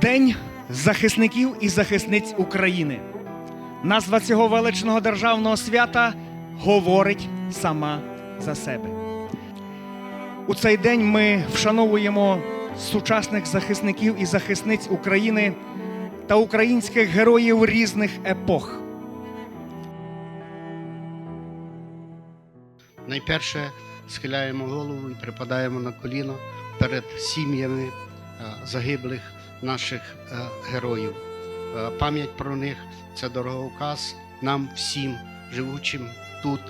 День захисників і захисниць України. Назва цього величного державного свята говорить сама за себе. У цей день ми вшановуємо сучасних захисників і захисниць України та українських героїв різних епох. Найперше схиляємо голову і припадаємо на коліно перед сім'ями е, загиблих наших е, героїв. Е, Пам'ять про них це дороговказ нам всім, живучим тут,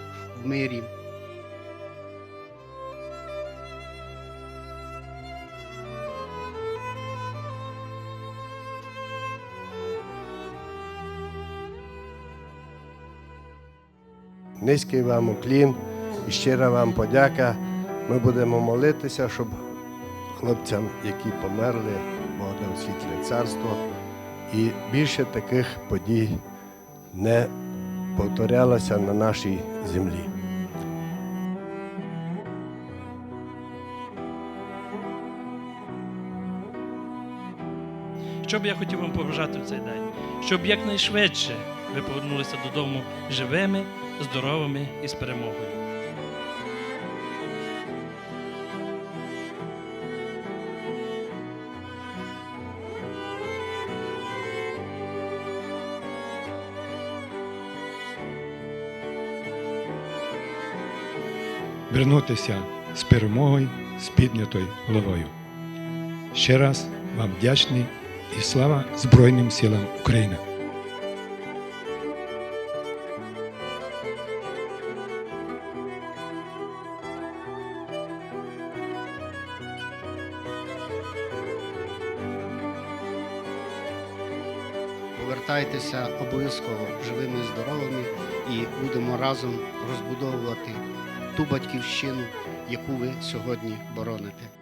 в мирі. Низький вам уклін і щира вам подяка. Ми будемо молитися, щоб хлопцям, які померли, Бог дав світле царство, і більше таких подій не повторялося на нашій землі. Що б я хотів вам побажати в цей день? Щоб якнайшвидше ви повернулися додому живими, здоровими і з перемогою. Вернутися з перемогою, з піднятою головою. Ще раз вам вдячний і слава Збройним силам України. Повертайтеся обов'язково живими і здоровими і будемо разом розбудовувати ту батьківщину, яку ви сьогодні бороните.